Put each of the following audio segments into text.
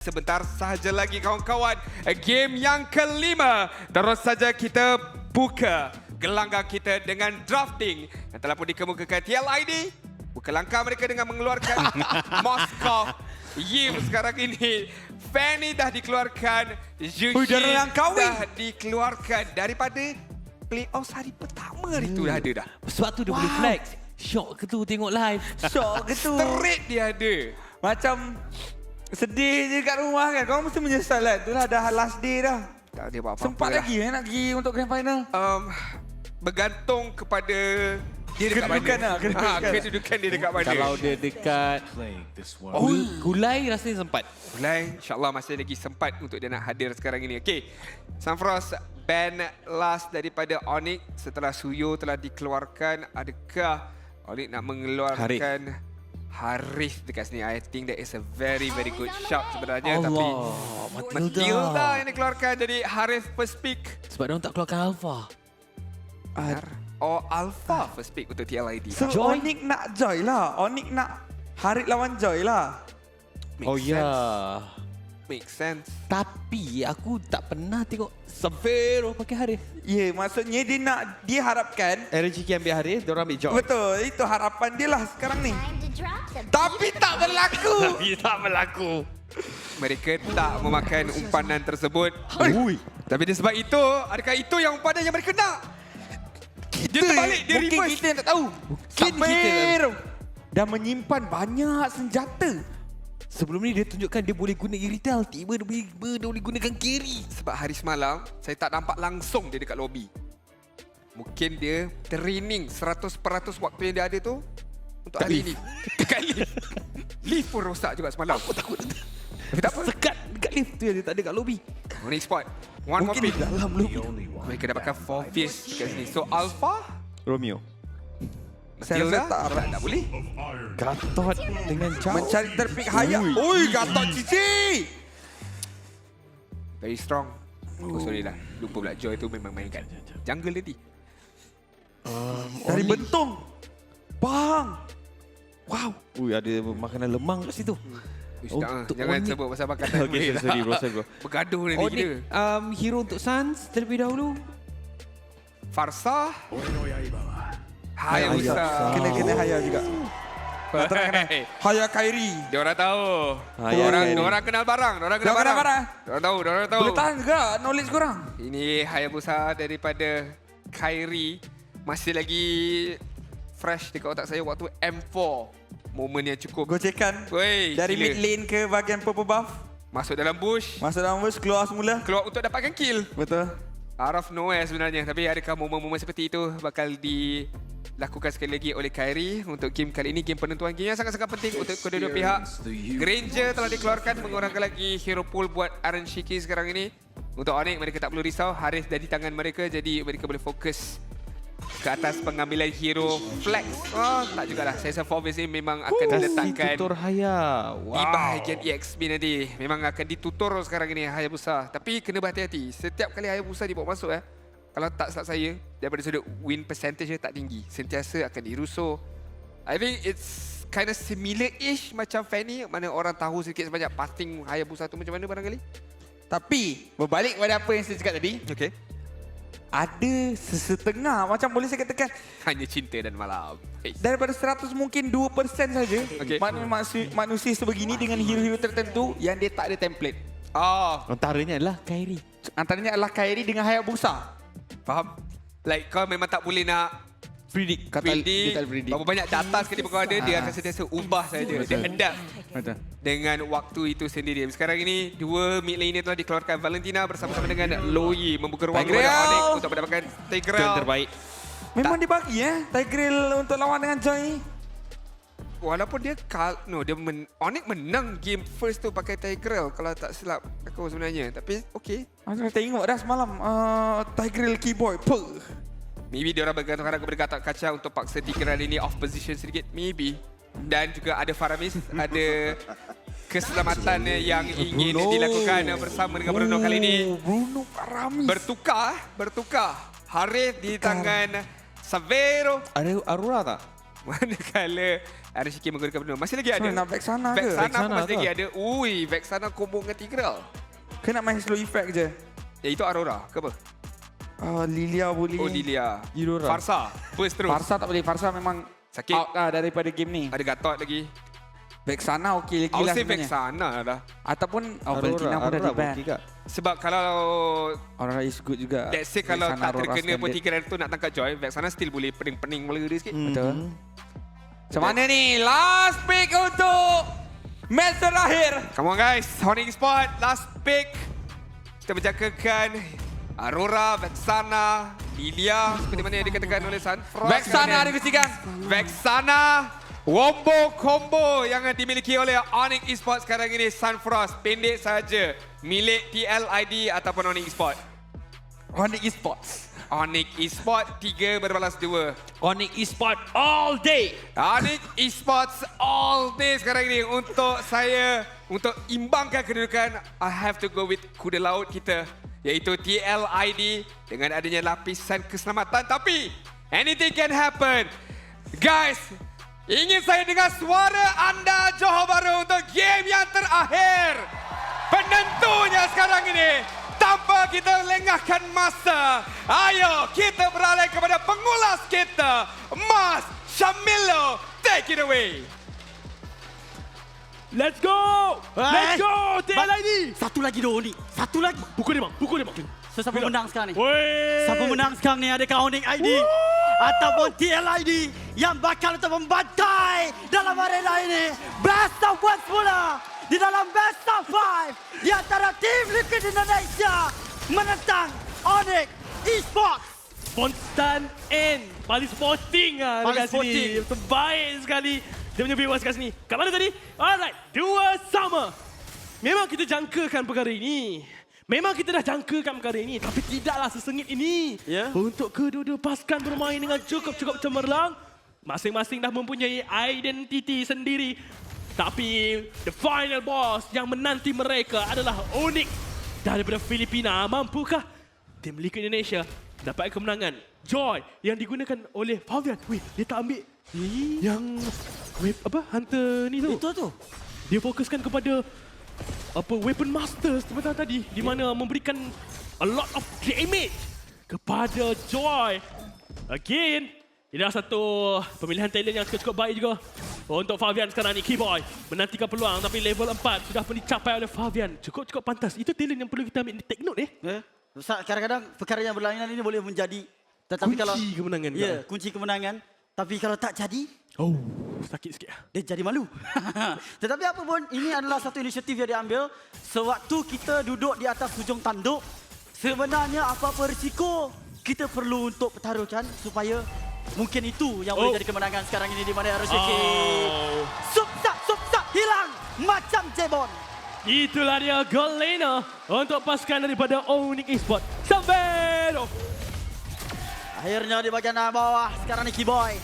Sebentar sahaja lagi kawan-kawan. Game yang kelima. Terus saja kita buka gelanggang kita dengan drafting. Yang telah pun dikemukakan TLID Buka langkah mereka dengan mengeluarkan Moskov Yim. Sekarang ini Fanny dah dikeluarkan. Yuki Ui, dah dikeluarkan Daripada playoff hari pertama hari tu dah ada dah. Sebab tu dia boleh flex. Shock ke tu tengok live. Syok ke tu. Straight dia ada. Macam sedih je kat rumah kan. Kau mesti menyesal kan. Itulah dah last day dah. Tak ada apa-apa Sempat lah. lagi eh, nak pergi untuk grand final. um, bergantung kepada dia dekat Kedudukan mana. lah, kedudukan. Ha, kedudukan dia dekat mana. Kalau dia dekat Oh, Gul, Gulai rasanya sempat. Mulai, insyaAllah masih lagi sempat untuk dia nak hadir sekarang ini. Okey, Sunfrost ban last daripada Onyx setelah Suyo telah dikeluarkan. Adakah Onyx nak mengeluarkan Haris dekat sini? I think that is a very very good shout sebenarnya. Tapi Matilda. Matilda yang dikeluarkan jadi Haris first pick. Sebab dia orang tak keluarkan Alpha. Benar. Or Alpha first pick untuk TLID. So Joy. Onyx nak Joy lah. Onyx nak Harit lawan Joy lah. Makes Oh ya. sense. Make sense. Tapi aku tak pernah tengok Severo pakai Haris. Ya, yeah, maksudnya dia nak dia harapkan RGK ambil Haris, dia orang ambil Joy. Betul, itu harapan dia lah sekarang ni. Tapi tak berlaku. Dia tak berlaku. Mereka tak memakan umpanan tersebut. Ui. Tapi dia sebab itu, adakah itu yang umpanan yang mereka nak? Dia terbalik, dia mungkin reverse. kita yang tak tahu. Mungkin kita dah menyimpan banyak senjata. Sebelum ni dia tunjukkan dia boleh guna Irital. Tiba dia boleh, dia boleh gunakan carry. Sebab hari semalam, saya tak nampak langsung dia dekat lobby. Mungkin dia training 100% waktu yang dia ada tu untuk Kat hari ini. Dekat lift. lift pun rosak juga semalam. Aku takut. Tapi tak apa. Sekat dekat lift tu yang dia tak ada kat lobby. Next spot. One more Mungkin pick. di dalam lobby. Mereka dapatkan 4 fish dekat sini. So Alpha, Romeo. Saya rasa tak tak, tak boleh. Gatot dengan Chow. Mencari terpik hayat. Oi, gatot cici. Very strong. Oh, sorry lah. Lupa pula Joy tu memang main kat jungle tadi. Dari bentung. Bang. Wow. Ui, ada makanan lemang kat situ. Oh, tak, untuk jangan Onyx. sebut pasal makanan. Okay, sorry, sorry, tak? bro, sorry, bro. Bergaduh ni Oh, kita. um, hero untuk Suns terlebih dahulu. Farsa. Hayabusa. Kena kena hayat juga. Hayat Kairi. Dia orang tahu. Hayat orang, Kairi. orang kenal barang. Orang kenal barang. barang. Orang tahu, orang tahu. Boleh tahan juga knowledge korang. Ini Hayabusa daripada Kyrie masih lagi fresh dekat otak saya waktu M4. Momen yang cukup. Gocekan. Wey, Dari gila. mid lane ke bahagian purple buff. Masuk dalam bush. Masuk dalam bush, keluar semula. Keluar untuk dapatkan kill. Betul. Out of nowhere sebenarnya. Tapi adakah momen-momen seperti itu bakal dilakukan sekali lagi oleh Kyrie untuk game kali ini. Game penentuan game yang sangat-sangat penting untuk kedua-dua pihak. Granger telah dikeluarkan mengurangkan lagi hero pool buat Aaron Shiki sekarang ini. Untuk Onyx mereka tak perlu risau. Haris dah di tangan mereka jadi mereka boleh fokus ke atas pengambilan hero flex. Oh, tak jugalah. Saya rasa Forbes ini memang akan diletakkan Tutor Haya. di Wow. bahagian EXP nanti. Memang akan ditutur sekarang ini Hayabusa. Tapi kena berhati-hati. Setiap kali Hayabusa dibawa masuk eh. Kalau tak silap saya, daripada sudut win percentage dia tak tinggi. Sentiasa akan dirusuh. I think it's kind of similar-ish macam Fanny. Mana orang tahu sedikit sebanyak passing Hayabusa tu macam mana barangkali. Tapi, berbalik kepada apa yang saya cakap tadi. Okay. Ada sesetengah, macam boleh saya katakan, Hanya cinta dan malam. Hey. daripada 100 mungkin 2% saja manu- manusia, manusia sebegini dengan hero-hero tertentu yang dia tak ada template. Oh, Antaranya adalah Kyrie. Antaranya adalah Kyrie dengan Hayabusa. Faham? Like kau memang tak boleh nak Predict. Kata predict dia tak predict. berapa banyak data sekali kau ada, dia akan sentiasa ubah saja. Dia adapt. Betul. dengan waktu itu sendiri. Sekarang ini dua mid laner telah dikeluarkan Valentina bersama-sama dengan Loyi membuka ruang kepada Onyx untuk mendapatkan Tigrel. yang terbaik. Memang dia bagi eh, Tigril untuk lawan dengan Joy. Walaupun dia kal no dia men Onyx menang game first tu pakai Tigrel kalau tak silap aku sebenarnya. Tapi okey. Aku dah tengok dah semalam uh, Tigril keyboard. Puh. Maybe dia orang bergantung harap kepada Gatot Kaca untuk paksa Tigrel ini off position sedikit. Maybe. Dan juga ada Faramis, ada keselamatan yang ingin Bruno. dilakukan bersama dengan Bruno kali ini. Oh, Bruno Paramis. Bertukar, bertukar. Harith di tangan Savero. Ada Aurora tak? Manakala RCK menggunakan benda. Masih lagi ada. So, nak Vexana ke? Vexana pun Vexana masih ke? lagi ada. Ui, Vexana combo dengan Tigreal. Ke nak main slow effect je? Ya, itu Aurora. Ke apa? Uh, Lilia boleh. Oh, Lilia. Aurora. Farsa. First terus. Farsa tak boleh. Farsa memang Sakit. out lah daripada game ni. Ada Gatot lagi. Vexana okey lagi Aku lah say sebenarnya. Vexana lah. Ataupun oh, Valentina pun dah Aurora di ban. okey kak. Sebab kalau Aurora is good juga. let's say kalau Vexana, tak Aurora terkena pun. Tigreal tu nak tangkap Joy, Vexana still boleh pening-pening mula dia sikit. Betul. Macam mana ni? Last pick untuk match terakhir. Come on guys, Sonic Sport, last pick. Kita berjangkakan Aurora, Vexana, Lilia seperti mana yang dikatakan oleh Sunfrost. Vexana ada kesikan. Vexana, Wombo combo yang dimiliki oleh Onyx Esports sekarang ini Sunfrost. Pendek saja. Milik TLID ataupun Onyx Esports. Onyx Esports. Onyx Esports 3 berbalas 2. Onyx Esport all day. Onyx Esports all day sekarang ini untuk saya untuk imbangkan kedudukan I have to go with kuda laut kita iaitu TLID dengan adanya lapisan keselamatan tapi anything can happen. Guys, ingin saya dengar suara anda Johor Bahru untuk game yang terakhir. Penentunya sekarang ini tanpa kita lengahkan masa. Ayo kita beralih kepada pengulas kita, Mas Shamilo. Take it away. Let's go. Let's go. TLID. Satu lagi dulu ni. Satu lagi. Pukul dia bang. Pukul dia bang. So, siapa menang sekarang ni? Wey. Siapa menang sekarang ni? Adakah Onyx ID? Ataupun TLID yang bakal untuk membantai dalam arena ini. Best of one semula di dalam best of five di antara tim Liquid Indonesia menentang Onyx Esports. Spontan and paling sporting ah Paling dekat sini. sporting. Terbaik sekali. Dia punya viewers kat sini. Kat mana tadi? Alright, dua sama. Memang kita jangkakan perkara ini. Memang kita dah jangkakan perkara ini. Tapi tidaklah sesengit ini. Ya. Untuk kedua-dua pasukan bermain dengan cukup-cukup cemerlang. Masing-masing dah mempunyai identiti sendiri. Tapi the final boss yang menanti mereka adalah Onyx daripada Filipina. Mampukah tim Liquid Indonesia dapat kemenangan? Joy yang digunakan oleh Fabian. Wih, dia tak ambil yang web apa hunter ni tu. Itu tu. Dia fokuskan kepada apa weapon master sebentar tadi di mana memberikan a lot of damage kepada Joy. Again, ini adalah satu pemilihan talent yang cukup baik juga untuk Fabian sekarang ni. Keyboy menantikan peluang tapi level 4 sudah pun dicapai oleh Fabian. Cukup-cukup pantas. Itu talent yang perlu kita ambil take note eh. Ustaz, Kadang-kadang perkara yang berlainan ini boleh menjadi tetapi Kunci kalau kemenangan Ya, kan? kunci kemenangan. Tapi kalau tak jadi, Oh, sakit sikit. dia jadi malu. Tetapi apa pun, ini adalah satu inisiatif yang diambil sewaktu kita duduk di atas hujung tanduk. Sebenarnya apa-apa risiko kita perlu untuk pertaruhkan supaya mungkin itu yang boleh Oh. jadi kemenangan sekarang ini di mana RCK. Oh. Subsap, subsap, hilang macam jebon. Itulah dia gol Lena untuk pasukan daripada Onyx Esports. Sampai Akhirnya di bahagian bawah sekarang ni Kiboy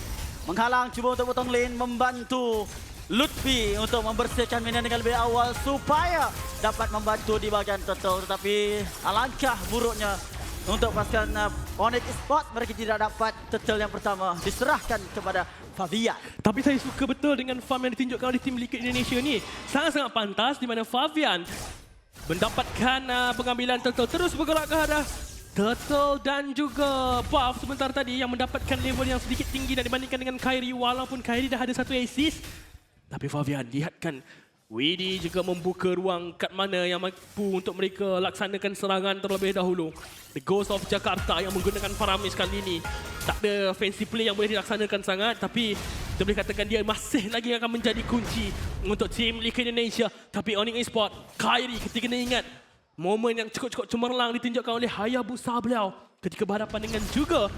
menghalang cuba untuk potong lane membantu Lutfi untuk membersihkan minion dengan lebih awal supaya dapat membantu di bahagian turtle tetapi alangkah buruknya untuk pasukan uh, Onyx Esports mereka tidak dapat turtle yang pertama diserahkan kepada Fabian. Tapi saya suka betul dengan farm yang ditunjukkan oleh tim Liquid Indonesia ni. Sangat-sangat pantas di mana Fabian mendapatkan uh, pengambilan Turtle terus bergerak ke arah Turtle dan juga Buff sebentar tadi yang mendapatkan level yang sedikit tinggi dan dibandingkan dengan Kyrie walaupun Kyrie dah ada satu assist. Tapi Fabian lihatkan Widi juga membuka ruang kat mana yang mampu untuk mereka laksanakan serangan terlebih dahulu. The Ghost of Jakarta yang menggunakan Faramis kali ini. Tak ada fancy play yang boleh dilaksanakan sangat tapi kita boleh katakan dia masih lagi akan menjadi kunci untuk tim Liga Indonesia. Tapi Onyx Esport, Kyrie ketika kena ingat momen yang cukup-cukup cemerlang ditunjukkan oleh Hayabusa beliau ketika berhadapan dengan juga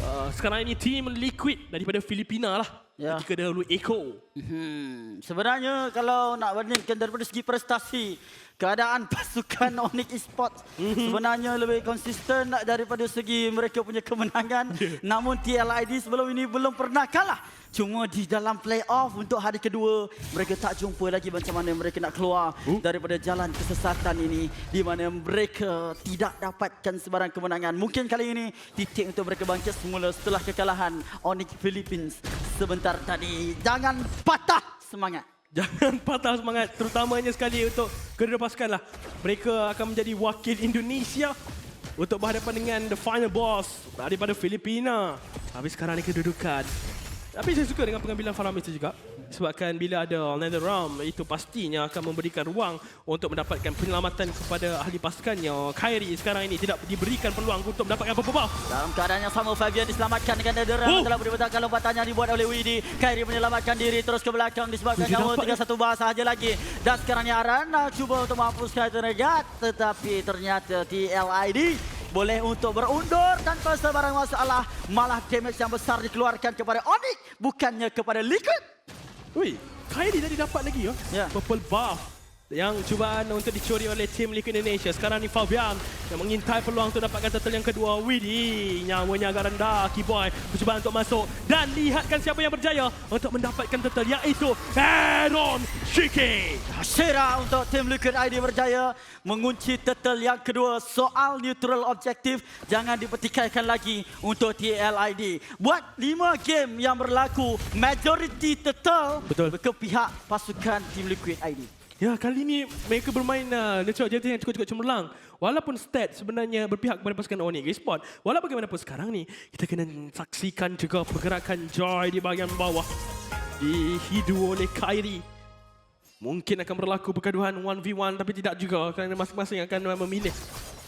uh, sekarang ini tim Liquid daripada Filipina lah. Ya. Ketika dahulu Echo. Hmm, sebenarnya kalau nak bandingkan daripada segi prestasi keadaan pasukan Onyx Esports sebenarnya lebih konsisten daripada segi mereka punya kemenangan. Namun TLID sebelum ini belum pernah kalah. Cuma di dalam playoff untuk hari kedua mereka tak jumpa lagi macam mana mereka nak keluar daripada jalan kesesatan ini di mana mereka tidak dapatkan sebarang kemenangan. Mungkin kali ini titik untuk mereka bangkit semula setelah kekalahan Onyx Philippines sebentar tadi. Jangan patah semangat. Jangan patah semangat terutamanya sekali untuk kedua pasukan lah. Mereka akan menjadi wakil Indonesia untuk berhadapan dengan the final boss daripada Filipina. Tapi sekarang ni kedudukan. Tapi saya suka dengan pengambilan Faramis itu juga. Sebabkan bila ada Netherrealm itu pastinya akan memberikan ruang untuk mendapatkan penyelamatan kepada ahli pasukannya. Kyrie sekarang ini tidak diberikan peluang untuk mendapatkan apa-apa. Dalam keadaan yang sama, Fabian diselamatkan dengan Netherrealm Oh. telah dibentakkan lompatan yang dibuat oleh Widi. Kyrie menyelamatkan diri terus ke belakang disebabkan nyawa dapat, tinggal satu bar sahaja lagi. Dan sekarang ni Arana cuba untuk menghapuskan Tenegat tetapi ternyata TLID boleh untuk berundur tanpa sebarang masalah. Malah damage yang besar dikeluarkan kepada Onyx bukannya kepada Liquid. Ui, Kyrie tadi dapat lagi ya. Ya. Purple buff yang cubaan untuk dicuri oleh tim Liquid Indonesia. Sekarang ni Fabian yang mengintai peluang untuk dapatkan turtle yang kedua. Widi, nyawanya agak rendah. Keyboy percubaan untuk masuk. Dan lihatkan siapa yang berjaya untuk mendapatkan turtle iaitu Aaron Shiki. Shira untuk tim Liquid ID berjaya mengunci turtle yang kedua. Soal neutral objektif jangan dipertikaikan lagi untuk TLID. Buat lima game yang berlaku, majority turtle Betul. ke pihak pasukan tim Liquid ID. Ya, kali ini mereka bermain uh, neutral objektif yang cukup-cukup cemerlang. Walaupun stat sebenarnya berpihak kepada pasukan Onyx Esport. Walau bagaimanapun sekarang ni, kita kena saksikan juga pergerakan Joy di bahagian bawah. Dihidu oleh Kyrie. Mungkin akan berlaku pergaduhan 1v1 tapi tidak juga kerana masing-masing akan memilih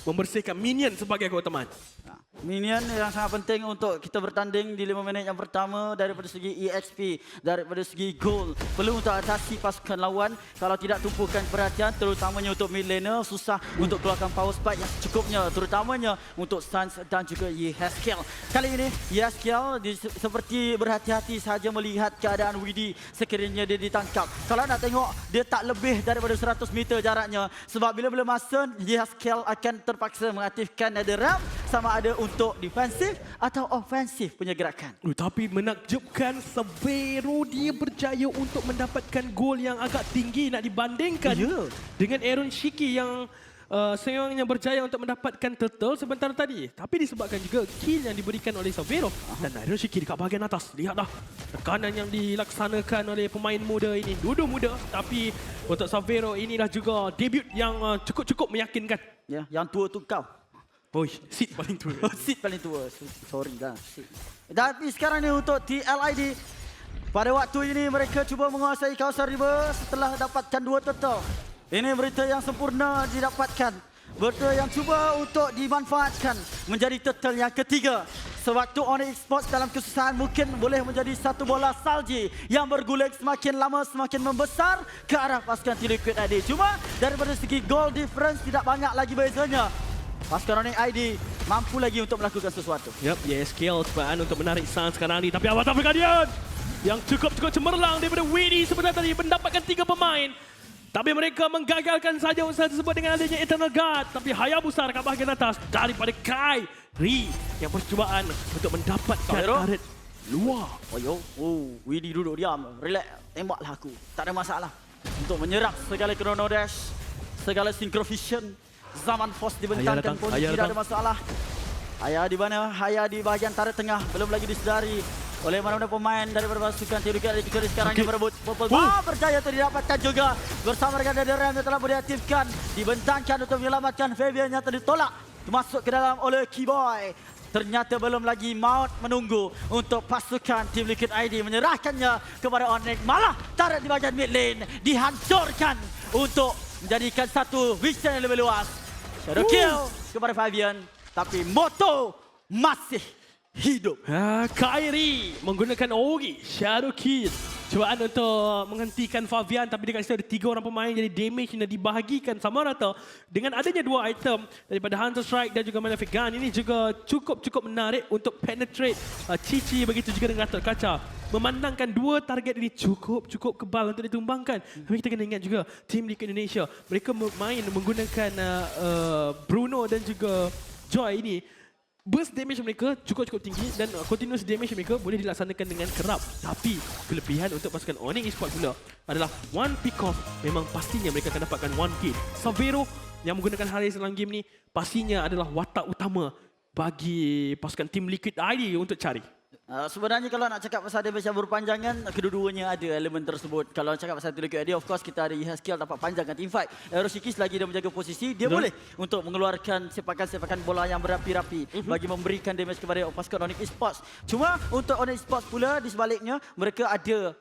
membersihkan minion sebagai keutamaan. Nah, Minion yang sangat penting untuk kita bertanding di 5 minit yang pertama daripada segi EXP, daripada segi goal. Perlu untuk atasi pasukan lawan kalau tidak tumpukan perhatian terutamanya untuk mid laner susah untuk keluarkan power spike yang secukupnya terutamanya untuk Sans dan juga Yeheskel. Kali ini Yeheskel di, seperti berhati-hati saja melihat keadaan Widi sekiranya dia ditangkap. Kalau nak tengok dia tak lebih daripada 100 meter jaraknya sebab bila-bila masa Yeheskel akan terpaksa mengaktifkan Netherrealm sama ada untuk defensif atau ofensif punya gerakan. Uh, tapi menakjubkan Severo dia berjaya untuk mendapatkan gol yang agak tinggi nak dibandingkan Ya. dengan Aaron Shiki yang uh, seorang yang berjaya untuk mendapatkan turtle sebentar tadi. Tapi disebabkan juga kill yang diberikan oleh Severo dan Aaron Shiki dekat bahagian atas. Lihatlah tekanan yang dilaksanakan oleh pemain muda ini. Dua-dua muda tapi untuk Severo inilah juga debut yang uh, cukup-cukup meyakinkan. Ya, yang tua tu kau. Oi, seat paling tua. Oh, seat paling tua. Sorry lah. Seat. Tapi sekarang ni untuk TLID. Pada waktu ini mereka cuba menguasai kawasan river setelah dapatkan dua turtle. Ini berita yang sempurna didapatkan. Berita yang cuba untuk dimanfaatkan menjadi turtle yang ketiga. Sewaktu Onyx Sports dalam kesusahan mungkin boleh menjadi satu bola salji yang berguling semakin lama semakin membesar ke arah pasukan Liquid ID. Cuma daripada segi goal difference tidak banyak lagi bezanya. Pasukan Onyx ID mampu lagi untuk melakukan sesuatu. Yep, yes, skill cobaan untuk menarik Sans sekarang ni. Tapi Avatar Guardian yang cukup-cukup cemerlang daripada Winnie sebenarnya tadi mendapatkan tiga pemain. Tapi mereka menggagalkan saja usaha tersebut dengan adanya Eternal Guard. Tapi Hayabusa dekat bahagian atas daripada Kai Ri yang percubaan untuk mendapatkan Tahiro? turret luar. Oh yo, oh, Widi duduk diam. Relax, tembaklah aku. Tak ada masalah. Untuk menyerap segala chrono dash, segala synchrovision, zaman force dibentangkan pun tidak ada masalah. Ayah di mana? Ayah di bahagian tarik tengah belum lagi disedari oleh mana-mana pemain daripada pasukan Tirukat kecuali sekarang Sakit. yang berebut purple Oh. bar berjaya untuk didapatkan juga bersama dengan Dada Ram yang telah diaktifkan dibentangkan untuk menyelamatkan Fabian yang telah ditolak masuk ke dalam oleh Keyboy Ternyata belum lagi maut menunggu untuk pasukan tim Liquid ID menyerahkannya kepada Onyx. Malah tarik di bahagian mid lane dihancurkan untuk menjadikan satu vision yang lebih luas. Shadow kill kepada Fabian. Tapi Moto masih hidup. Ha, Kairi menggunakan Ogi Shadow Cubaan untuk menghentikan Fabian tapi dekat situ ada tiga orang pemain jadi damage yang dibahagikan sama rata dengan adanya dua item. Daripada Hunter Strike dan juga Malefic Gun ini juga cukup-cukup menarik untuk penetrate uh, Cici begitu juga dengan Gatot Kaca. Memandangkan dua target ini cukup-cukup kebal untuk ditumbangkan. Tapi kita kena ingat juga tim Liga Indonesia mereka main menggunakan uh, uh, Bruno dan juga Joy ini burst damage mereka cukup-cukup tinggi dan uh, continuous damage mereka boleh dilaksanakan dengan kerap. Tapi kelebihan untuk pasukan Onyx Esports pula adalah one pick off memang pastinya mereka akan dapatkan one kill. Savero yang menggunakan Haris dalam game ni pastinya adalah watak utama bagi pasukan tim Liquid ID untuk cari. Uh, sebenarnya kalau nak cakap pasal damage yang berpanjangan, kedua-duanya ada elemen tersebut. Kalau nak cakap pasal Tulip idea, of course kita ada skill dapat panjangkan team fight. Eroshiki selagi dia menjaga posisi, dia Betul. boleh untuk mengeluarkan sepakan-sepakan bola yang berapi-rapi bagi memberikan damage kepada pasukan Onyx Esports. Cuma untuk Onyx Esports pula di sebaliknya, mereka ada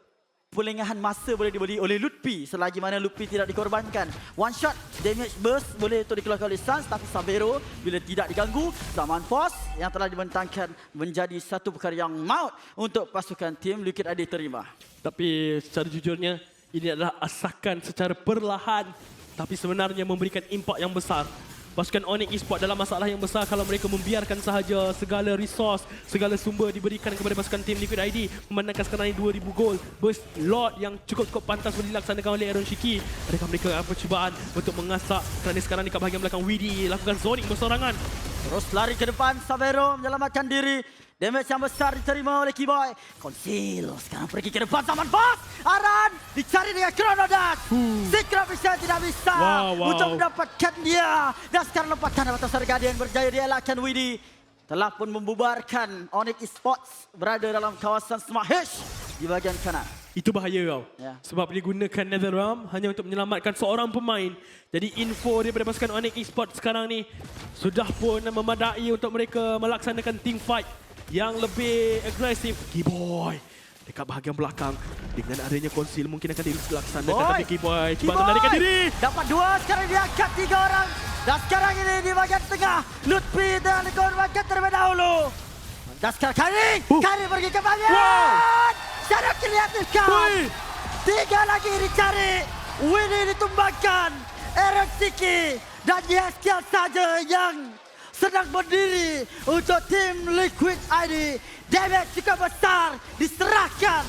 Perlengahan masa boleh dibeli oleh Lutfi selagi mana Lutfi tidak dikorbankan. One shot damage burst boleh untuk dikeluarkan oleh Suns tapi Sabero bila tidak diganggu zaman force yang telah dibentangkan menjadi satu perkara yang maut untuk pasukan tim Liquid ID terima. Tapi secara jujurnya ini adalah asakan secara perlahan tapi sebenarnya memberikan impak yang besar. Pasukan Onyx Esports dalam masalah yang besar kalau mereka membiarkan sahaja segala resource, segala sumber diberikan kepada pasukan tim Liquid ID memandangkan sekarang ini 2000 gol. Burst lot yang cukup-cukup pantas boleh dilaksanakan oleh Aaron Shiki. Adakah mereka ada percubaan untuk mengasak kerana sekarang di kat bahagian belakang Widi lakukan zoning bersorangan. Terus lari ke depan Sabero menyelamatkan diri. Damage yang besar diterima oleh Keyboy. Conceal sekarang pergi ke depan zaman boss. Aran dicari dengan Chrono Dash. Secret Vision tidak bisa Wow, wow. untuk mendapatkan dia. Dan sekarang lompatan atas Guardian berjaya dielakkan Widi. Telah pun membubarkan Onyx Esports berada dalam kawasan Smart H di bahagian kanan. Itu bahaya kau. Ya. Sebab dia gunakan Netherrealm hanya untuk menyelamatkan seorang pemain. Jadi info daripada pasukan Onyx Esports sekarang ni sudah pun memadai untuk mereka melaksanakan team fight yang lebih agresif. Keyboy dekat bahagian belakang dengan adanya konsil mungkin akan dilaksanakan Boy. tapi Keyboy cuba melarikan diri. Dapat dua, sekarang dia angkat tiga orang. Dan sekarang ini di bahagian tengah. Lutfi dan dikorbankan terlebih dahulu. Dan sekarang Kari. Uh. Kari pergi ke bahagian. Wow. Secara kelihatan. Hui. Tiga lagi dicari. Winnie ditumbangkan. Eric Siki. Dan Yeskiel saja yang sedang berdiri untuk tim Liquid ID. Damage cukup besar diserahkan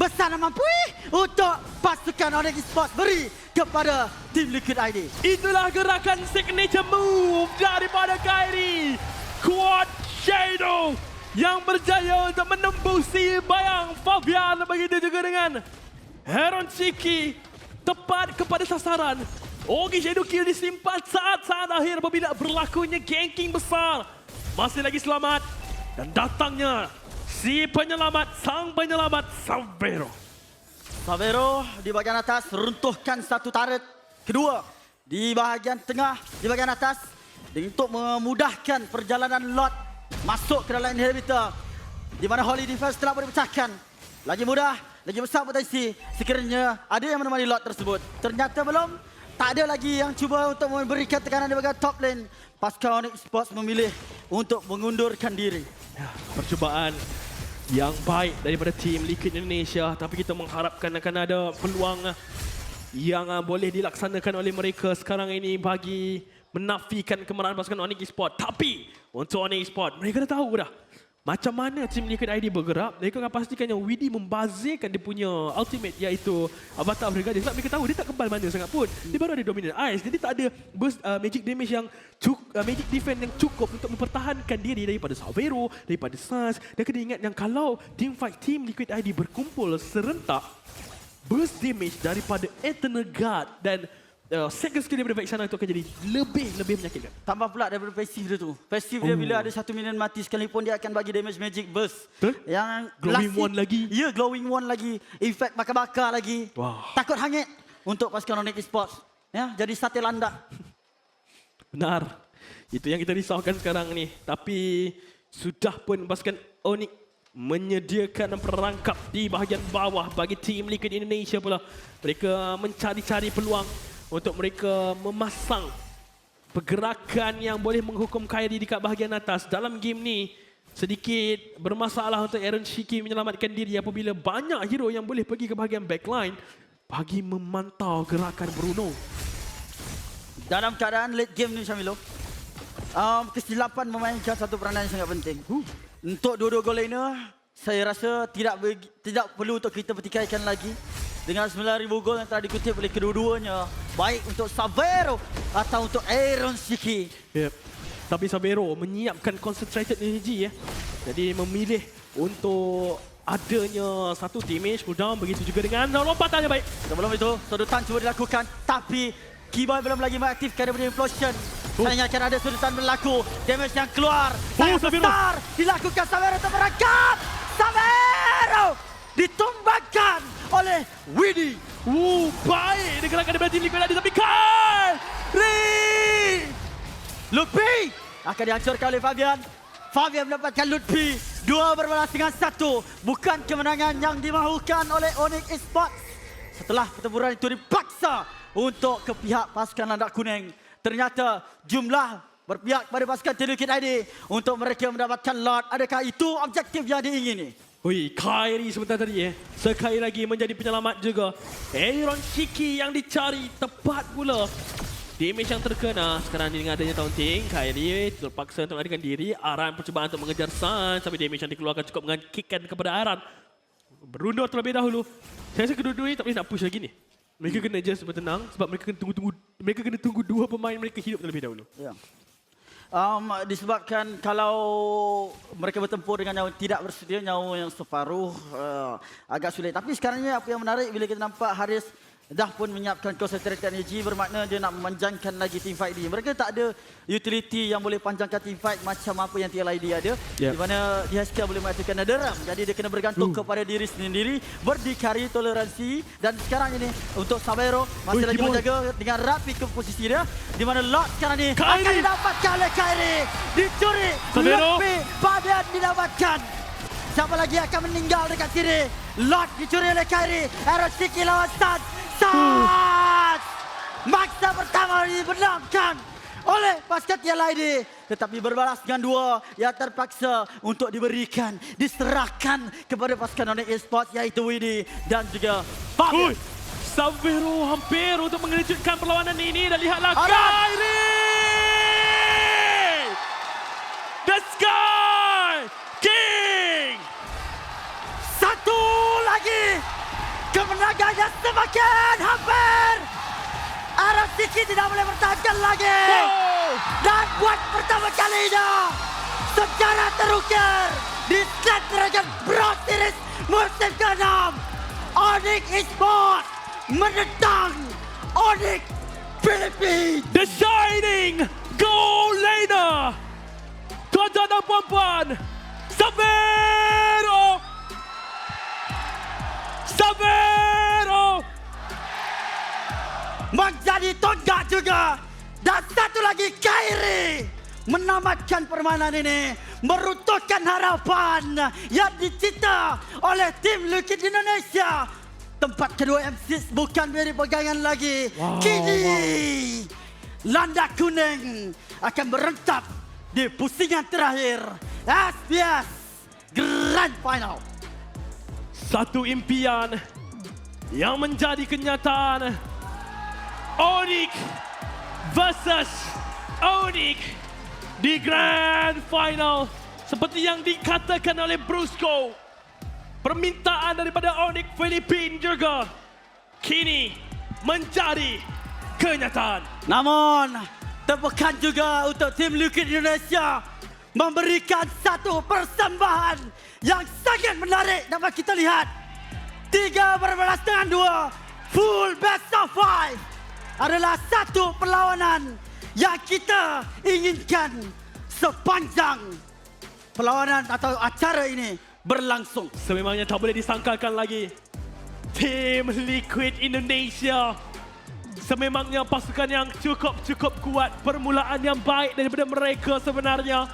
bersama mampu untuk pasukan Onyx Esports beri kepada tim Liquid ID. Itulah gerakan signature move daripada Kyrie. Quad Shadow yang berjaya untuk menembusi bayang Fabian begitu juga dengan Heron Chiki tepat kepada sasaran. Ogi Shadow kill disimpan saat-saat akhir apabila berlakunya ganking besar. Masih lagi selamat dan datangnya si penyelamat, sang penyelamat Savero. Savero di bahagian atas runtuhkan satu turret. Kedua di bahagian tengah, di bahagian atas untuk memudahkan perjalanan lot masuk ke dalam inhibitor di mana Holy Defense telah boleh pecahkan. Lagi mudah, lagi besar potensi sekiranya ada yang menemani lot tersebut. Ternyata belum, tak ada lagi yang cuba untuk memberikan tekanan di bahagian top lane. Pasukan Onyx Sports memilih untuk mengundurkan diri. percubaan yang baik daripada tim Liquid Indonesia tapi kita mengharapkan akan ada peluang yang ah, boleh dilaksanakan oleh mereka sekarang ini bagi menafikan kemarahan pasukan Onyx Esport tapi untuk Onyx Esport mereka dah tahu dah macam mana tim Liquid ID bergerak? Mereka akan pastikan yang Widi membazirkan dia punya ultimate iaitu Avatar Brigadier sebab mereka tahu dia tak kebal mana sangat pun. Dia baru ada dominant eyes. Jadi tak ada burst uh, magic damage yang cuk, uh, magic defense yang cukup untuk mempertahankan diri daripada Savero daripada Sans. Dan kena ingat yang kalau team fight team Liquid ID berkumpul serentak burst damage daripada Eternal Guard dan uh, second skill daripada Vexana itu akan jadi lebih-lebih menyakitkan Tambah pula daripada pasif dia tu. Pasif dia bila ada satu minion mati sekalipun dia akan bagi damage magic burst. Betul. Yang Glowing one lagi. Ya, yeah, glowing one lagi. Effect bakar-bakar lagi. Wah. Takut hangit untuk pasukan Onyx Esports. Ya, jadi sate landak. Benar. Itu yang kita risaukan sekarang ni. Tapi sudah pun pasukan Onyx menyediakan perangkap di bahagian bawah bagi tim Liquid Indonesia pula. Mereka mencari-cari peluang untuk mereka memasang pergerakan yang boleh menghukum Kyrie dekat bahagian atas. Dalam game ni, sedikit bermasalah untuk Aaron Shiki menyelamatkan diri apabila banyak hero yang boleh pergi ke bahagian backline bagi memantau gerakan Bruno. Dalam keadaan late game ni Syamilo, um, kesilapan memainkan satu peranan yang sangat penting. Untuk dua-dua gol lainnya, saya rasa tidak tidak perlu untuk kita pertikaikan lagi. Dengan 9,000 gol yang telah dikutip oleh kedua-duanya, baik untuk Savero atau untuk Aaron Shiki. Yep. Tapi Sabero menyiapkan concentrated energy ya. Jadi memilih untuk adanya satu damage cooldown begitu juga dengan lompatannya baik. Sebelum itu, sudutan cuba dilakukan tapi Kiboy belum lagi mengaktifkan daripada implosion. Oh. Hanya akan ada sudutan berlaku. Damage yang keluar. Sangat Sabero. besar. Dilakukan Savero untuk merangkap. Savero ditumbangkan oleh Widi. Uh, baik dia gerakan daripada tim Liquid tadi tapi Kyrie! Lutfi akan dihancurkan oleh Fabian. Fabian mendapatkan Lutfi. Dua berbalas dengan satu. Bukan kemenangan yang dimahukan oleh Onyx Esports. Setelah pertempuran itu dipaksa untuk ke pihak pasukan landak kuning. Ternyata jumlah berpihak pada pasukan Telukit ID untuk mereka mendapatkan lot. Adakah itu objektif yang diingini? Hui, Kyrie sebentar tadi eh. Sekali lagi menjadi penyelamat juga. Aaron Shiki yang dicari tepat pula. Damage yang terkena sekarang dengan adanya taunting. Kyrie terpaksa untuk melarikan diri. Aran percubaan untuk mengejar Sun. Tapi damage yang dikeluarkan cukup dengan kickkan kepada Aran. Berundur terlebih dahulu. Saya rasa kedua-dua tak boleh nak push lagi ni. Mereka kena just bertenang sebab mereka kena tunggu-tunggu mereka kena tunggu dua pemain mereka hidup terlebih dahulu. Ya. Um, disebabkan kalau mereka bertempur dengan nyawa tidak bersedia nyawa yang separuh uh, agak sulit. Tapi sekarang ni apa yang menarik bila kita nampak Haris dah pun menyiapkan concentrated energy bermakna dia nak memanjangkan lagi team fight dia. Mereka tak ada utility yang boleh panjangkan team fight macam apa yang TLID ada. Yep. Di mana DHK boleh mengatakan nederam. Jadi dia kena bergantung kepada diri sendiri, berdikari toleransi dan sekarang ini untuk Sabero masih Ui, lagi menjaga dengan rapi ke posisi dia di mana Lot sekarang ni Kyrie. akan didapatkan oleh Kyrie dicuri Sabero. lebih Fabian didapatkan siapa lagi akan meninggal dekat sini? Lot dicuri oleh Kyrie. Aaron Siki lawan Stan Stan maksa pertama dibenamkan oleh pasukan TLID tetapi berbalas dengan dua yang terpaksa untuk diberikan diserahkan kepada pasukan Onyx Esports iaitu Widi dan juga Fabian. Ui, Savero hampir untuk mengejutkan perlawanan ini dan lihatlah. Kyrie! Kemenangannya semakin hampir. Arab Siki tidak boleh bertahan lagi. Dan buat pertama kalinya. Sejarah terukir. Di Snapdragon Pro Series musim ke-6. Onyx Esports menentang Onyx Philippines. The Shining Laner! Tuan-tuan dan puan-puan, Savero! Savero! Menjadi tonggak juga. Dan satu lagi Kairi menamatkan permainan ini. Meruntuhkan harapan yang dicita oleh tim Lukit Indonesia. Tempat kedua M6 bukan menjadi pegangan lagi. Wow, Kini landak kuning akan berentap di pusingan terakhir. SBS Grand Final. Satu impian yang menjadi kenyataan. Onyx versus Onyx di Grand Final. Seperti yang dikatakan oleh Brusco. Permintaan daripada Onyx Filipin juga. Kini menjadi kenyataan. Namun, tepukan juga untuk tim Lukit Indonesia memberikan satu persembahan yang sangat menarik dapat kita lihat. Tiga berbalas dengan dua, full best of five adalah satu perlawanan yang kita inginkan sepanjang perlawanan atau acara ini berlangsung. Sememangnya tak boleh disangkalkan lagi. Tim Liquid Indonesia. Sememangnya pasukan yang cukup-cukup kuat. Permulaan yang baik daripada mereka sebenarnya.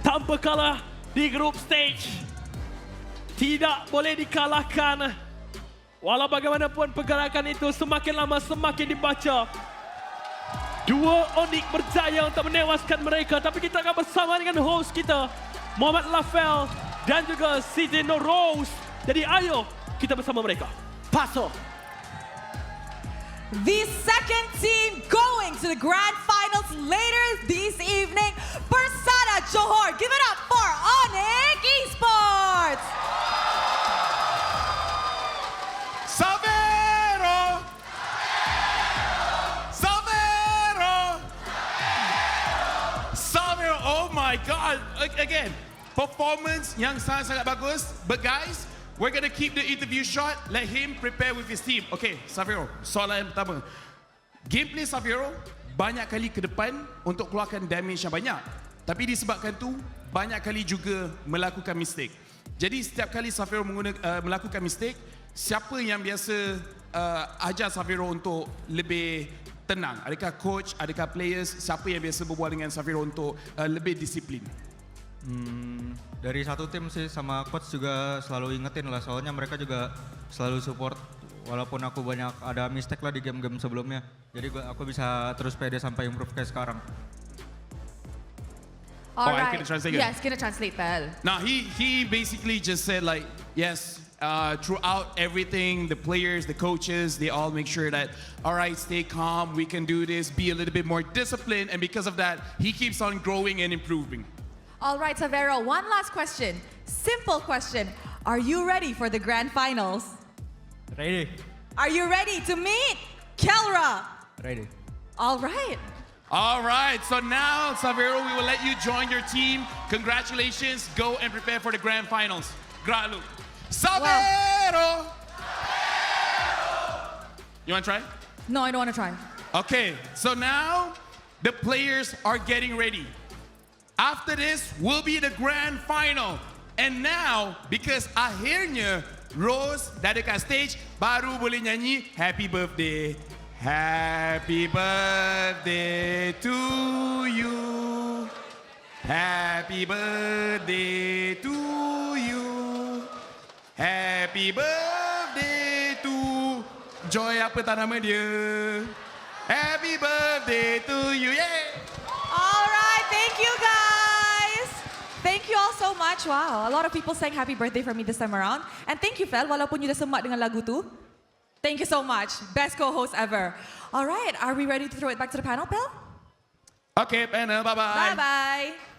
Tanpa kalah di group stage. Tidak boleh dikalahkan. Walau bagaimanapun pergerakan itu semakin lama semakin dibaca. Dua Onyx berjaya untuk menewaskan mereka. Tapi kita akan bersama dengan host kita. Muhammad Lafel dan juga Sidino Rose. Jadi ayo kita bersama mereka. Paso. The second team going to the grand finals later this evening, Persada Johor. Give it up for A- Again, performance yang sangat-sangat bagus. But guys, we're gonna keep the interview short. Let him prepare with his team. Okay, Savero, soalan yang pertama. Gameplay Savero banyak kali ke depan untuk keluarkan damage yang banyak. Tapi disebabkan tu, banyak kali juga melakukan mistake. Jadi setiap kali mengguna, uh, melakukan mistake, siapa yang biasa uh, ajar Savero untuk lebih tenang? Adakah coach, adakah players, siapa yang biasa berbual dengan Savero untuk uh, lebih disiplin? Hmm, dari satu tim sih sama coach juga selalu ingetin lah soalnya mereka juga selalu support walaupun aku banyak ada mistake lah di game-game sebelumnya jadi gua, aku bisa terus pede sampai improve kayak sekarang Oh, I can translate it. Yes, gonna translate. Now he he basically just said like yes. Uh, throughout everything, the players, the coaches, they all make sure that all right, stay calm. We can do this. Be a little bit more disciplined, and because of that, he keeps on growing and improving. All right, Savero, one last question. Simple question. Are you ready for the grand finals? ready Are you ready to meet Kelra? ready All right. All right, so now Savero, we will let you join your team. Congratulations. Go and prepare for the grand finals. Gralu. Savero. You want to try? No, I don't want to try. Okay, so now the players are getting ready. After this will be the grand final. And now, because akhirnya Rose dari dekat stage baru boleh nyanyi Happy Birthday. Happy birthday to you. Happy birthday to you. Happy birthday to Joy apa tak nama dia? Happy birthday to you. Yeah. All right, thank you guys. Thank you all so much. Wow, a lot of people sang happy birthday for me this time around. And thank you, Fel, walaupun you dah semak dengan lagu tu. Thank you so much. Best co-host ever. All right, are we ready to throw it back to the panel, Pel? Okay, panel, bye-bye. Bye-bye.